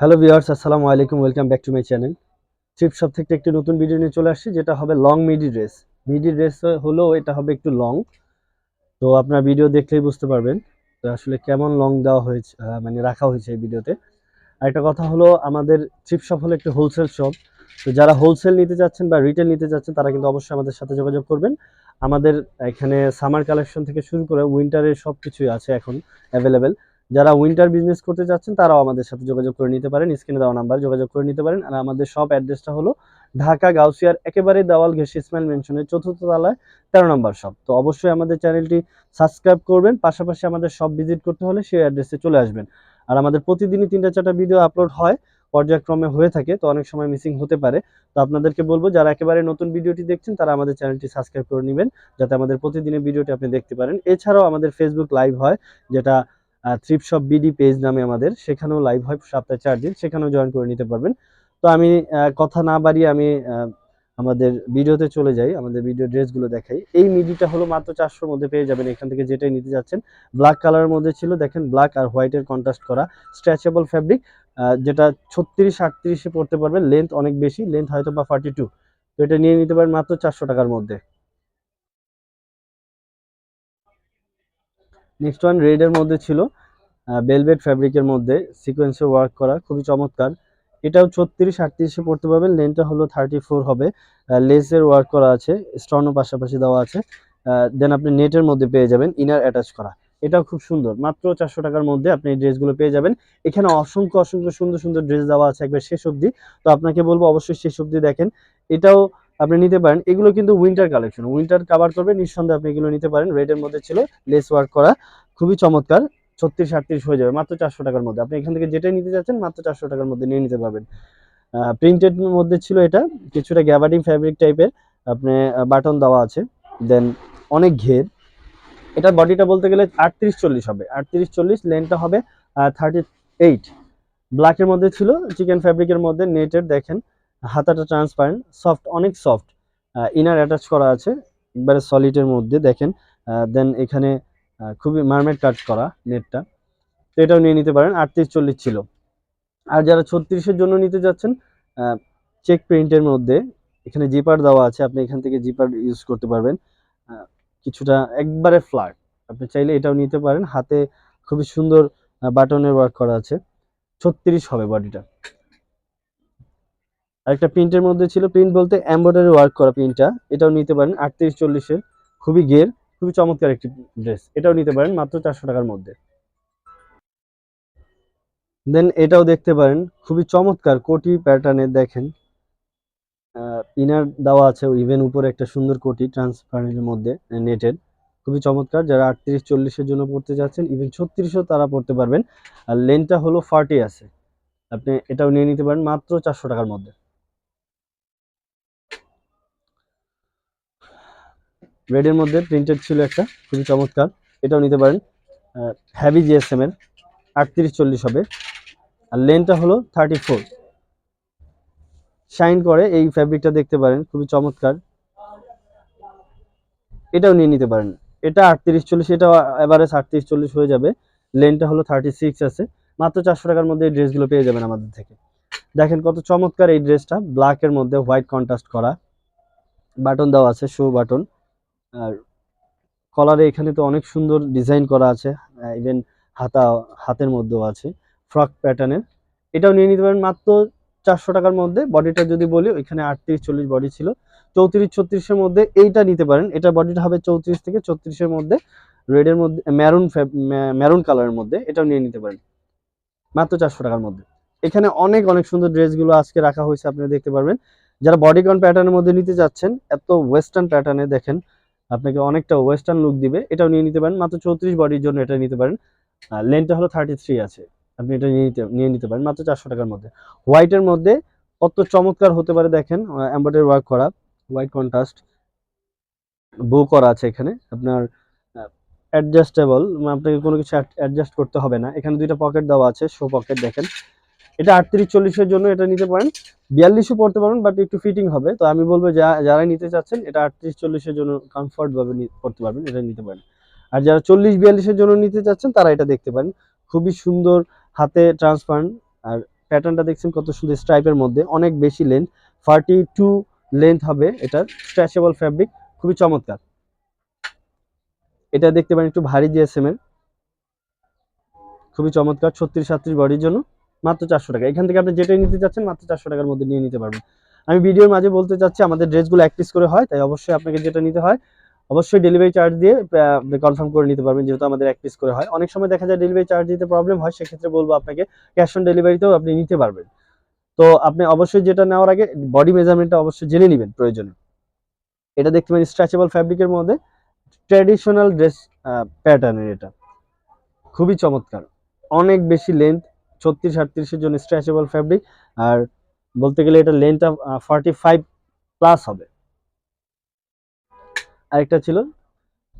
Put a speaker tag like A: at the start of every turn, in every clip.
A: Hello viewers আসসালামু আলাইকুম welcome back to my channel trip shop থেকে একটি নতুন ভিডিও নিয়ে চলে আসছি, যেটা হবে long midi dress midi dress হলেও এটা হবে একটু লং তো আপনার ভিডিও দেখলেই বুঝতে পারবেন তো আসলে কেমন লং দেওয়া হয়েছে মানে রাখা হয়েছে এই ভিডিওতে আরেকটা কথা হলো, আমাদের ট্রিপ শপ হলো একটি হোলসেল শপ তো যারা হোলসেল নিতে যাচ্ছেন বা রিটেল নিতে যাচ্ছেন, তারা কিন্তু অবশ্যই আমাদের সাথে যোগাযোগ করবেন। আমাদের এখানে সামার কালেকশন থেকে শুরু করে উইন্টারের সব কিছুই আছে এখন অ্যাভেলেবেল যারা উইন্টার বিজনেস করতে চাচ্ছেন তারাও আমাদের সাথে যোগাযোগ করে নিতে পারেন। স্ক্রিনে দেওয়া নাম্বার যোগাযোগ করে নিতে পারেন। আর আমাদের সব অ্যাড্রেসটা হলো ঢাকা গাউসিয়ার একেবারে দেওয়াল ঘেসি ইসমাইল মেনশনের চতুর্থ তলায় তেরো নম্বর শপ তো অবশ্যই আমাদের চ্যানেলটি সাবস্ক্রাইব করবেন। পাশাপাশি আমাদের সব ভিজিট করতে হলে সেই অ্যাড্রেসে চলে আসবেন। আর আমাদের প্রতিদিনই তিনটা চারটা ভিডিও আপলোড হয়, পর্যায়ক্রমে হয়ে থাকে, তো অনেক সময় মিসিং হতে পারে। তো আপনাদেরকে বলব, যারা একেবারে নতুন ভিডিওটি দেখছেন, তারা আমাদের চ্যানেলটি সাবস্ক্রাইব করে নেবেন, যাতে আমাদের প্রতিদিনের ভিডিওটি আপনি দেখতে পারেন। এছাড়াও আমাদের ফেসবুক লাইভ হয়, যেটা থ্রিপ শপ বিডি পেজ নামে আমাদের, সেখানেও লাইভ হয় সপ্তাহে চার দিন, সেখানেও জয়েন করে নিতে পারবেন। তো আমি কথা না বাড়িয়ে আমি আমাদের ভিডিওতে চলে যাই, আমাদের ভিডিও ড্রেসগুলো দেখাই। এই মিডিটা হলো মাত্র চারশোর মধ্যে পেয়ে যাবেন, এখান থেকে যেটাই নিতে যাচ্ছেন। ব্ল্যাক কালারের মধ্যে ছিল, দেখেন ব্ল্যাক আর হোয়াইটের কন্ট্রাস্ট করা স্ট্রেচেবল ফ্যাব্রিক যেটা ছত্রিশ আটত্রিশে পড়তে পারবেন লেন্থ অনেক বেশি লেন্থ হয়তো বা ফার্টি টু তো এটা নিয়ে নিতে পারেন মাত্র চারশো টাকার মধ্যে। নেক্সট ওয়ান রেডের মধ্যে ছিল বেলভেট ফ্যাব্রিকের মধ্যে সিকোয়েন্সের ওয়ার্ক করা, খুবই চমৎকার। এটাও ছত্রিশ, আটত্রিশে পড়তে পারবেন লেনটা হলো থার্টি ফোর হবে লেসের ওয়ার্ক করা আছে স্টোনও পাশাপাশি দেওয়া আছে। দেন আপনি নেটের মধ্যে পেয়ে যাবেন ইনার অ্যাটাচ করা। এটাও খুব সুন্দর, মাত্র চারশো টাকার মধ্যে আপনি এই ড্রেসগুলো পেয়ে যাবেন। এখানে অসংখ্য অসংখ্য সুন্দর সুন্দর ড্রেস দেওয়া আছে, একবার শেষ অবধি। তো আপনাকে বলব, অবশ্যই শেষ অবধি দেখেন। এটাও আপনি নিতে পারেন। এগুলো কিন্তু উইন্টার কালেকশন উইন্টার কাভার করবে, নিঃসন্দেহে আপনি এগুলো নিতে পারেন। রেডের মধ্যে ছিল লেস ওয়ার্ক করা। খুবই চমৎকার। ছত্রিশ, আটত্রিশ হয়ে যাবে, মাত্র চারশো টাকার মধ্যে। আপনি এখান থেকে যেটাই নিতে চাচ্ছেন মাত্র চারশো টাকার মধ্যে নিয়ে নিতে পারবেন। প্রিন্টেড মধ্যে ছিল এটা। কিছুটা গ্যাবার্ডিং ফ্যাব্রিক টাইপের আপনি বাটন দেওয়া আছে। দেন অনেক ঘের। এটার বডিটা বলতে গেলে আটত্রিশ চল্লিশ হবে। আটত্রিশ চল্লিশ লেনটা হবে থার্টি এইট ব্ল্যাকের মধ্যে ছিল চিকেন ফ্যাব্রিকের মধ্যে নেটের দেখেন। হাতাটা ট্রান্সপারেন্ট সফট অনেক সফট ইনার অ্যাটাচ করা আছে, একবারে সলিডের মধ্যে দেখেন দেন এখানে খুবই মার্মেট কাট করা নেটটা, তো এটাও নিয়ে নিতে পারেন, আটত্রিশ চল্লিশ ছিল। আর যারা ছত্রিশের জন্য নিতে যাচ্ছেন চেক প্রিন্টের মধ্যে, এখানে জিপার দেওয়া আছে, আপনি এখান থেকে জিপার ইউজ করতে পারবেন কিছুটা একবারে ফ্ল্যাট আপনি চাইলে এটাও নিতে পারেন, হাতে খুবই সুন্দর বাটনের ওয়ার্ক করা আছে, ছত্রিশ হবে বডিটা আরেকটা প্রিন্টের মধ্যে ছিল প্রিন্ট বলতে এমব্রয়ডারি ওয়ার্ক করা প্রিন্টটা। এটাও নিতে পারেন, আটত্রিশ চল্লিশের খুবই গের, খুবই চমৎকার একটি ড্রেস এটাও নিতে পারেন মাত্র চারশো টাকার মধ্যে। দেন এটাও দেখতে পারেন, খুবই চমৎকার কোটি প্যাটার্নের দেখেন। ইনার দেওয়া আছে ইভেন উপরে একটা সুন্দর কোটি ট্রান্সপারেন্টের মধ্যে নেটের। খুবই চমৎকার, যারা আটত্রিশ চল্লিশের জন্য পড়তে যাচ্ছেন ইভেন ছত্রিশও তারা পড়তে পারবেন। আর লেনটা হলো ফার্টি আছে। আপনি এটাও নিয়ে নিতে পারেন মাত্র চারশো টাকার মধ্যে। রেডের মধ্যে প্রিন্টেড ছিল একটা, খুবই চমৎকার। এটাও নিতে পারেন। হ্যাভি জিএসএম এর আটত্রিশ চল্লিশ হবে। আর লেনটা হলো থার্টি ফোর শাইন করে এই ফ্যাব্রিকটা দেখতে পারেন, খুবই চমৎকার। এটাও নিয়ে নিতে পারেন। এটা আটত্রিশ চল্লিশ, এটাও এভারেজ আটত্রিশ চল্লিশ হয়ে যাবে। লেনটা হলো থার্টি সিক্স আছে। মাত্র চারশো টাকার মধ্যে এই ড্রেসগুলো পেয়ে যাবেন আমাদের থেকে। দেখেন কত চমৎকার এই ড্রেসটা ব্ল্যাকের মধ্যে হোয়াইট কন্ট্রাস্ট করা। বাটন দেওয়া আছে শো বাটন আর কলারে এখানে তো অনেক সুন্দর ডিজাইন করা আছে ইভেন হাতা, হাতের মধ্যেও আছে, ফ্রক প্যাটার্নের এটাও নিয়ে নিতে পারেন মাত্র চারশো টাকার মধ্যে। বডিটা যদি বলি, ওইখানে আটত্রিশ, চল্লিশ বডি ছিল। চৌত্রিশ, ছত্রিশের মধ্যে এইটা নিতে পারেন। এটা বডিটা হবে চৌত্রিশ থেকে ছত্রিশের মধ্যে। রেডের মধ্যে ম্যারুন ম্যারুন কালারের মধ্যে এটাও নিয়ে নিতে পারেন। মাত্র চারশো টাকার মধ্যে। এখানে অনেক অনেক সুন্দর ড্রেসগুলো আজকে রাখা হয়েছে, আপনারা দেখতে পারবেন। যারা বডিকন প্যাটার্নের মধ্যে নিতে যাচ্ছেন, এত ওয়েস্টার্ন প্যাটার্নে দেখেন আপনাকে অনেকটা ওয়েস্টার্ন লুক দিবে। এটাও নিয়ে নিতে পারেন। মাত্র চৌত্রিশ বডির জন্য এটা নিতে পারেন। লেনটা হলো থার্টি থ্রি আছে। আপনি এটা নিয়ে নিতে নিয়ে নিতে পারেন। মাত্র চারশো টাকার মধ্যে। হোয়াইটের মধ্যে কত চমৎকার হতে পারে দেখেন এম্বয়ডারি ওয়ার্ক করা। হোয়াইট কন্ট্রাস্ট বো করা আছে এখানে। আপনার অ্যাডজাস্টেবল আপনাকে কোনো কিছু অ্যাডজাস্ট করতে হবে না। এখানে দুইটা পকেট দেওয়া আছে। শো পকেট দেখেন। এটা আটত্রিশ, চল্লিশের জন্য এটা নিতে পারেন। বিয়াল্লিশও পড়তে পারেন বাট একটু ফিটিং হবে। তো আমি বলব যা যারা নিতে চাচ্ছেন, এটা আটত্রিশ, চল্লিশের জন্য কমফর্ট ভাবে নি- পড়তে পারবেন, এটা নিতে পারেন। আর যারা চল্লিশ, বিয়াল্লিশের জন্য নিতে চাচ্ছেন, তারা এটা দেখতে পারেন। খুবই সুন্দর হাতে ট্রান্সপারেন্ট আর প্যাটার্নটা দেখছেন কত সুন্দর স্ট্রাইপের মধ্যে। অনেক বেশি লেন্থ ফার্টি টু লেন্থ হবে এটার স্ট্রেচেবল ফ্যাব্রিক খুবই চমৎকার। এটা দেখতে পারেন একটু ভারী জিএসএম এর। খুবই চমৎকার, ছত্রিশ, সাতত্রিশ বডির জন্য। মাত্র চারশো টাকা। এখান থেকে আপনি যেটাই নিতে চাচ্ছেন, মাত্র চারশো টাকার মধ্যে নিয়ে নিতে পারবেন। আমি ভিডিওর মাঝে বলতে চাচ্ছি, আমাদের ড্রেসগুলো এক পিস করে হয়, তাই অবশ্যই আপনাকে যেটা নিতে হয়, অবশ্যই ডেলিভারি চার্জ দিয়ে কনফার্ম করে নিতে পারবেন যেহেতু আমাদের এক পিস করে হয়। অনেক সময় দেখা যায় ডেলিভারি চার্জ দিতে প্রবলেম হয়, সেক্ষেত্রে বলব আপনাকে ক্যাশ অন ডেলিভারিতেও আপনি নিতে পারবেন। তো আপনি অবশ্যই যেটা নেওয়ার আগে বডি মেজারমেন্টটা অবশ্যই জেনে নেবেন প্রয়োজনে। এটা দেখতে পারেন স্ট্রেচেবল ফ্যাব্রিকের মধ্যে ট্র্যাডিশনাল ড্রেস প্যাটার্নের এটা। খুবই চমৎকার। অনেক বেশি লেন্থ ছত্রিশ আটত্রিশের জন্য স্ট্রেচেবল ফ্যাব্রিক আর বলতে গেলে এটা লেন্থটা ফর্টি ফাইভ প্লাস হবে। আরেকটা ছিল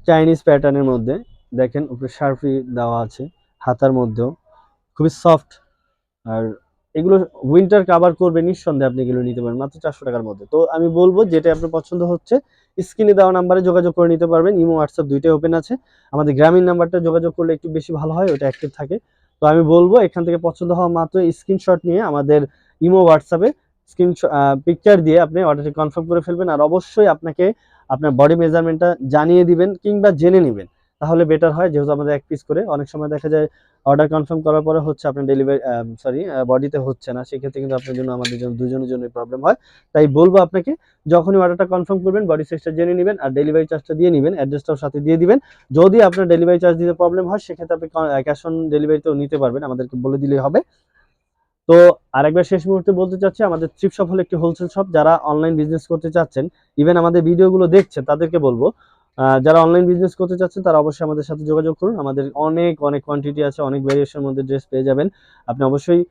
A: চাইনিজ প্যাটার্নের মধ্যে। দেখেন উপরে শার্পি দেওয়া আছে হাতার মধ্যেও। খুবই সফট আর এগুলো উইন্টার কাভার করবে, নিঃসন্দেহে আপনি এগুলো নিতে পারেন, মাত্র চারশো টাকার মধ্যে। তো আমি বলব যেটা আপনার পছন্দ হচ্ছে, স্ক্রিনে দেওয়া নাম্বারে যোগাযোগ করে নিতে পারবেন। ইমো হোয়াটসঅ্যাপ দুইটাই ওপেন আছে। আমাদের গ্রামীণ নাম্বারটা যোগাযোগ করলে একটু বেশি ভালো হয়, ওটা অ্যাক্টিভ থাকে। তো আমি বলব, এখান থেকে পছন্দ হওয়া মাত্র স্ক্রিনশট নিয়ে আমাদের ইমো হোয়াটসঅ্যাপে স্ক্রিন পিকচার দিয়ে আপনি অর্ডারটি কনফার্ম করে ফেলবেন। আর অবশ্যই আপনাকে আপনার বডি মেজারমেন্টটা জানিয়ে দিবেন কিংবা জেনে নেবেন। তাহলে বেটার হয়, যেহেতু আমাদের এক পিস করে। অনেক সময় দেখা যায় অর্ডার কনফার্ম করার পরে হচ্ছে আপনার ডেলিভারি সরি বডিতে হচ্ছে না। সেক্ষেত্রে কিন্তু আপনার জন্য আমাদের জন্য দুজনের জন্য প্রবলেম হয়। তাই বলব আপনাকে, যখনই অর্ডারটা কনফার্ম করবেন বডি সাইজটা জেনে নেবেন আর ডেলিভারি চার্জটা দিয়ে নেবেন অ্যাড্রেসটাও সাথে দিয়ে দিবেন। যদি আপনার ডেলিভারি চার্জ দিতে প্রবলেম হয়, সেক্ষেত্রে আপনি ক্যাশ অন ডেলিভারিতেও নিতে পারবেন, আমাদেরকে বলে দিলেই হবে। তো আরেকবার শেষ মুহূর্তে বলতে চাচ্ছি, আমাদের ট্রিপ শপ হলো একটি হোলসেল শপ যারা অনলাইন বিজনেস করতে চাচ্ছেন ইভেন আমাদের ভিডিওগুলো দেখছেন, তাদেরকে বলব যারা অনলাইন বিজনেস করতে চাচ্ছেন, তারা অবশ্যই আমাদের সাথে যোগাযোগ করুন। আমাদের অনেক অনেক কোয়ান্টিটি আছে, অনেক ভ্যারিয়েশনের মধ্যে ড্রেস পেয়ে যাবেন। আপনি অবশ্যই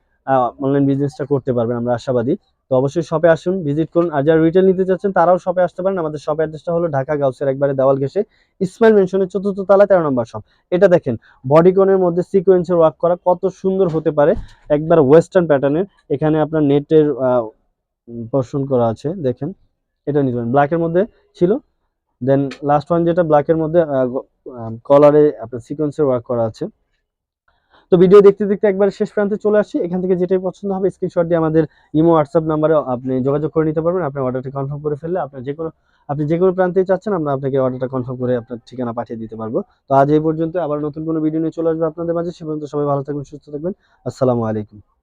A: অনলাইন বিজনেসটা করতে পারবেন, আমরা আশাবাদী। তো অবশ্যই শপে আসুন ভিজিট করুন। আর যারা রিটেল নিতে চাচ্ছেন, তারাও শপে আসতে পারেন। আমাদের শপ অ্যাড্রেসটা হলো ঢাকা গাউসের একবারে দেওয়াল ঘেসে ইসমাইল মেনশনের চতুর্থ তলা, তেরো নম্বর শপ এটা দেখেন বডিকনের মধ্যে সিকোয়েন্সের ওয়ার্ক করা কত সুন্দর হতে পারে। একবার ওয়েস্টার্ন প্যাটার্নের এখানে আপনার নেটের পোর্শন করা আছে, দেখেন। এটা নিতে পারেন। ব্ল্যাকের মধ্যে ছিল দেন লাস্ট ওয়ান যেটা ব্ল্যাকের মধ্যে কলারে আপনার সিকোয়েন্সের ওয়ার্ক করা আছে। তো ভিডিও দেখতে দেখতে একবার শেষ প্রান্তে চলে আসি। এখান থেকে যেটাই পছন্দ হবে স্ক্রিনশট দিয়ে আমাদের ইমো হোয়াটসঅ্যাপ নাম্বারে আপনি যোগাযোগ করে নিতে পারবেন। আপনার অর্ডারটি কনফার্ম করে ফেললে আপনার যে কোনো, আপনি যে কোনো প্রান্তে চাচ্ছেন, আমরা আপনাকে অর্ডারটা কনফার্ম করে আপনার ঠিকানা পাঠিয়ে দিতে পারব। তো আজ এই পর্যন্ত আবার নতুন কোনো ভিডিও নিয়ে চলে আসবে আপনাদের মাঝে। সে পর্যন্ত সবাই ভালো থাকবেন, সুস্থ থাকবেন। আসসালামু আলাইকুম।